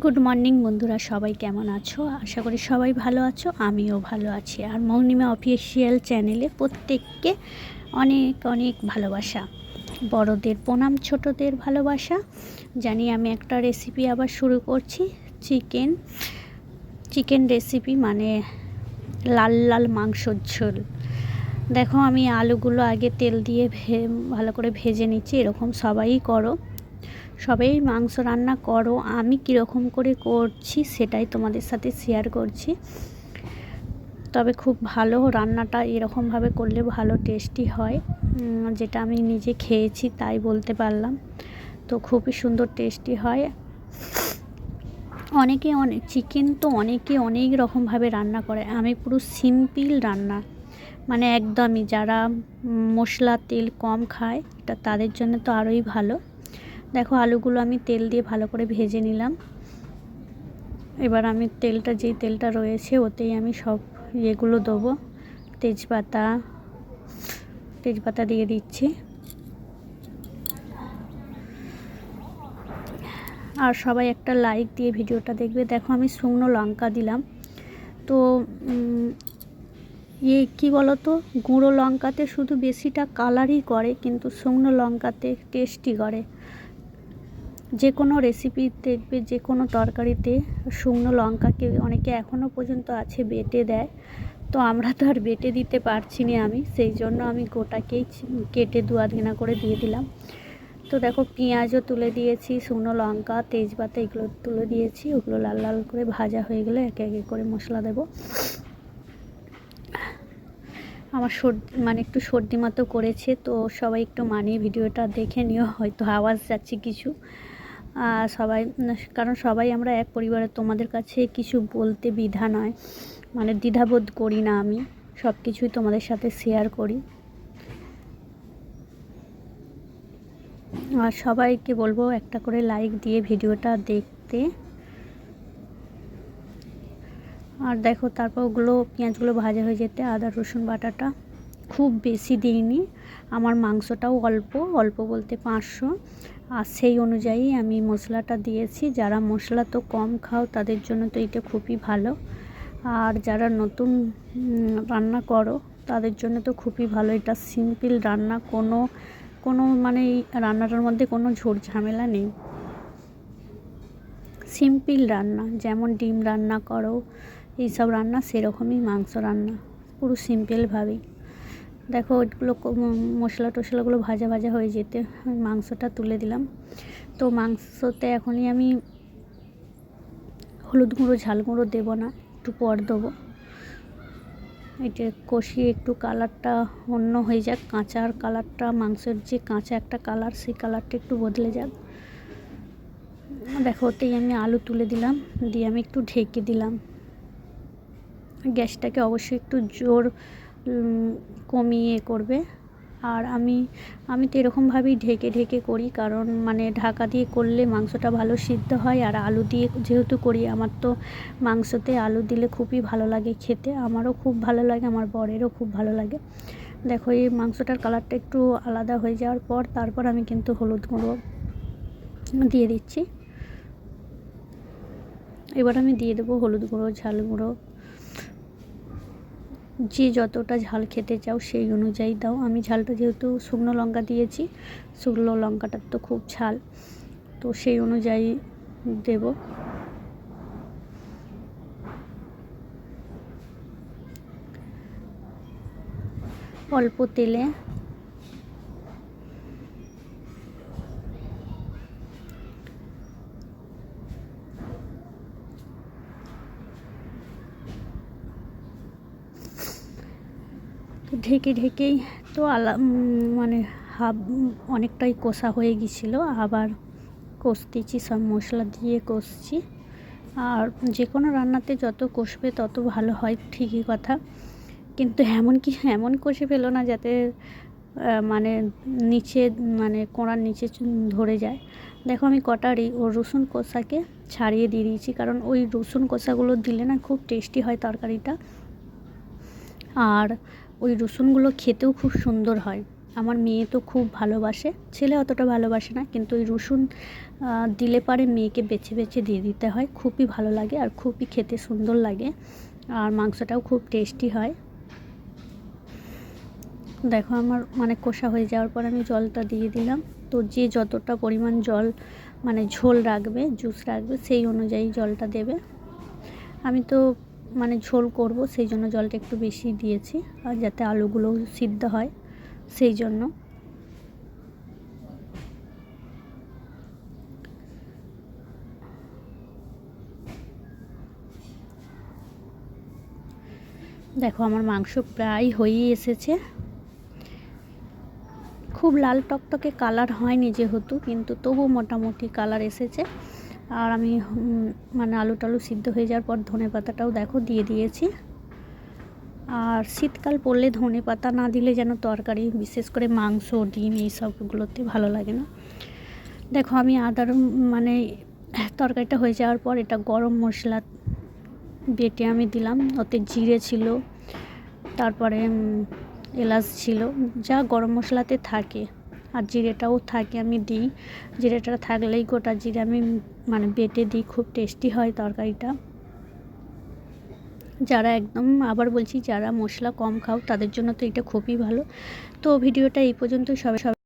Good morning বন্ধুরা, সবাই কেমন আছো? আশা করি সবাই ভালো আছো, আমিও ভালো আছি। আর মৌনিমা অফিসিয়াল চ্যানেলে প্রত্যেককে অনেক অনেক ভালোবাসা। বড়দের প্রণাম, ছোটদের ভালোবাসা। জানি আমি একটা রেসিপি আবার শুরু করছি। চিকেন চিকেন রেসিপি মানে লাল লাল মাংসর ঝোল। দেখো, আমি আলুগুলো আগে তেল দিয়ে ভে ভালো করে ভেজে নিচ্ছি, এরকম সবাই করো। সবাই মাংস রান্না করো, আমি কীরকম করে করছি সেটাই তোমাদের সাথে শেয়ার করছি। তবে খুব ভালো রান্নাটা এরকমভাবে করলে ভালো টেস্টি হয়। যেটা আমি নিজে খেয়েছি তাই বলতে পারলাম। তো খুবই সুন্দর টেস্টি হয়। অনেকে অনেক চিকেন তো অনেকে অনেক রকমভাবে রান্না করে। আমি পুরো সিম্পল রান্না। মানে একদমই যারা মশলা তেল কম খায়, এটা তাদের জন্য তো আরোই ভালো। দেখো আলুগুলো আমি তেল দিয়ে ভালো করে ভেজে নিলাম। এবার আমি তেলটা যেই তেলটা রয়েছে ওতেই আমি সব ইয়েগুলো দেবো। তেজপাতা তেজপাতা দিয়ে দিচ্ছি। আর সবাই একটা লাইক দিয়ে ভিডিওটা দেখবে। দেখো আমি শুকনো লঙ্কা দিলাম। তো ইয়ে কী বলো তো গুঁড়ো লঙ্কাতে শুধু বেশিটা কালারই করে, কিন্তু শুকনো লঙ্কাতে টেস্টি করে। যে কোনো রেসিপি দেখবে যে কোনো তরকারিতে শুকনো লঙ্কাকে অনেকে এখনও পর্যন্ত আছে বেটে দেয়। তো আমরা তো আর বেটে দিতে পারছি না আমি, সেই জন্য আমি গোটাকেই কেটে দু আধখানা করে দিয়ে দিলাম। তো দেখো পেঁয়াজও তুলে দিয়েছি, শুকনো লঙ্কা, তেজপাতা এগুলো তুলে দিয়েছি, ওগুলো লাল লাল করে ভাজা হয়ে গেলে একে একে করে মশলা দেব। আমার সর্দি মানে একটু সর্দি মতো করেছে, তো সবাই একটু মানিয়ে ভিডিওটা দেখে নিও, হয়তো আওয়াজ যাচ্ছে কিছু। সবাই, কারণ সবাই আমরা এক পরিবারে, তোমাদের কাছে কিছু বলতে দ্বিধা নয়। মানে দ্বিধাবোধ করি না আমি সব কিছুই তোমাদের সাথে শেয়ার করি। আর সবাইকে বলব একটা করে লাইক দিয়ে ভিডিওটা দেখতে। আর দেখো, তারপর ওগুলো, পেঁয়াজগুলো ভাজা হয়ে যেতে, আদা, রসুন, বাটাটা খুব বেশি দিইনি। আমার মাংসটাও অল্প অল্প বলতে পাঁচশো। আর সেই অনুযায়ী আমি মশলাটা দিয়েছি। যারা মশলা তো কম খাও, তাদের জন্য তো এটা খুবই ভালো। আর যারা নতুন রান্না করো, তাদের জন্য তো খুবই ভালো। এটা সিম্পল রান্না, কোনো কোনো মানে এই রান্নাটার মধ্যে কোনো ঝোর ঝামেলা নেই। সিম্পল রান্না, যেমন ডিম রান্না করো, এইসব রান্না, সেরকমই মাংস রান্না, পুরো সিম্পলভাবেই। দেখো ওইগুলো মশলা টশলাগুলো ভাজা ভাজা হয়ে যেতে মাংসটা তুলে দিলাম। তো মাংসতে এখনই আমি হলুদ গুঁড়ো, ঝাল গুঁড়ো দেবো না, একটু পর দেবো। এটা কষিয়ে একটু কালারটা অন্য হয়ে যাক, কাঁচার কালারটা, মাংসের যে কাঁচা একটা কালার, সেই কালারটা একটু বদলে যাক। দেখো, ওতেই আমি আলু তুলে দিলাম, দিয়ে আমি একটু ঢেকে দিলাম। গ্যাসটাকে অবশ্যই একটু জোর কমিয়ে করবে। আর আমি আমি তো এরকমভাবেই ঢেকে ঢেকে করি, কারণ মানে ঢাকা দিয়ে করলে মাংসটা ভালো সিদ্ধ হয়, আর আলু দিয়ে যেহেতু করি, আমার তো মাংসতে আলু দিলে খুবই ভালো লাগে খেতে। আমারও খুব ভালো লাগে, আমার বরেরও খুব ভালো লাগে। দেখো, এই মাংসটার কালারটা একটু আলাদা হয়ে যাওয়ার পর তারপর আমি কিন্তু হলুদ গুঁড়ো দিয়ে দিচ্ছি। এবার আমি দিয়ে দেবো হলুদ গুঁড়ো, ঝাল গুঁড়ো। যে যতটা ঝাল খেতে চাও সেই অনুযায়ী দাও। আমি ঝালটা যেহেতু শুকনো লঙ্কা দিয়েছি, শুকনো লঙ্কাটার তো খুব ঝাল, তো সেই অনুযায়ী দেব। অল্প তেলে তো ঢেকে ঢেকেই তো আলা মানে হাফ অনেকটাই কষা হয়ে গিয়েছিল আবার কষতেছি, সব মশলা দিয়ে কষছি। আর যে কোনো রান্নাতে যত কষবে তত ভালো হয়, ঠিকই কথা। কিন্তু এমন কি এমন কষে ফেলো না যাতে মানে নিচে মানে কোড়ার নিচে ধরে যায়। দেখো আমি কটারি ও রসুন কষাকে ছাড়িয়ে দিয়ে দিয়েছি, কারণ ওই রসুন কষাগুলো দিলে না খুব টেস্টি হয় তরকারিটা। আর ওই রসুনগুলো খেতেও খুব সুন্দর হয়। আমার মেয়ে তো খুব ভালোবাসে। ছেলে অতটা ভালোবাসে না, কিন্তু ওই রসুন দিলে পারে মেয়েকে বেছে বেছে দিয়ে দিতে হয়। খুবই ভালো লাগে আর খুবই খেতে সুন্দর লাগে আর মাংসটাও খুব টেস্টি হয়। দেখো আমার মানে কষা হয়ে যাওয়ার পর আমি জলটা দিয়ে দিলাম। তো যে যতটা পরিমাণ জল মানে ঝোল রাখবে, জুস রাখবে, সেই অনুযায়ী জলটা দেবে। আমি তো মানে ঝোল করব, সেই জন্য জলটা একটু বেশি দিয়েছি, আর যাতে আলুগুলো সিদ্ধ হয়, সেই জন্য। দেখো, আমার মাংস প্রায় হয়েই এসেছে। খুব লাল টকটকে কালার হয়নি যেহেতু, কিন্তু তবু মোটামুটি কালার এসেছে। আর আমি মানে আলু টালু সিদ্ধ হয়ে যাওয়ার পর ধনে পাতাটাও দেখো দিয়ে দিয়েছি। আর শীতকাল পড়লে ধনে পাতা না দিলে যেন তরকারি, বিশেষ করে মাংস, ডিম এই সবগুলোতে ভালো লাগে না। দেখো আমি আদার মানে তরকারিটা হয়ে যাওয়ার পর এটা গরম মশলা বেটে আমি দিলাম। ওতে জিরে ছিল, তারপরে এলাচ ছিল, যা গরম মশলাতে থাকে। আর জিরেটাও থাকে আমি দিই। জিরেটা থাকলেই গোটা জিরে আমি মানে বেটে দিই, খুব টেস্টি হয় তরকারিটা। যারা একদম আবার বলছি, যারা মশলা কম খাও, তাদের জন্য তো এটা খুবই ভালো। তো ভিডিওটা এই পর্যন্ত সবাই সবাই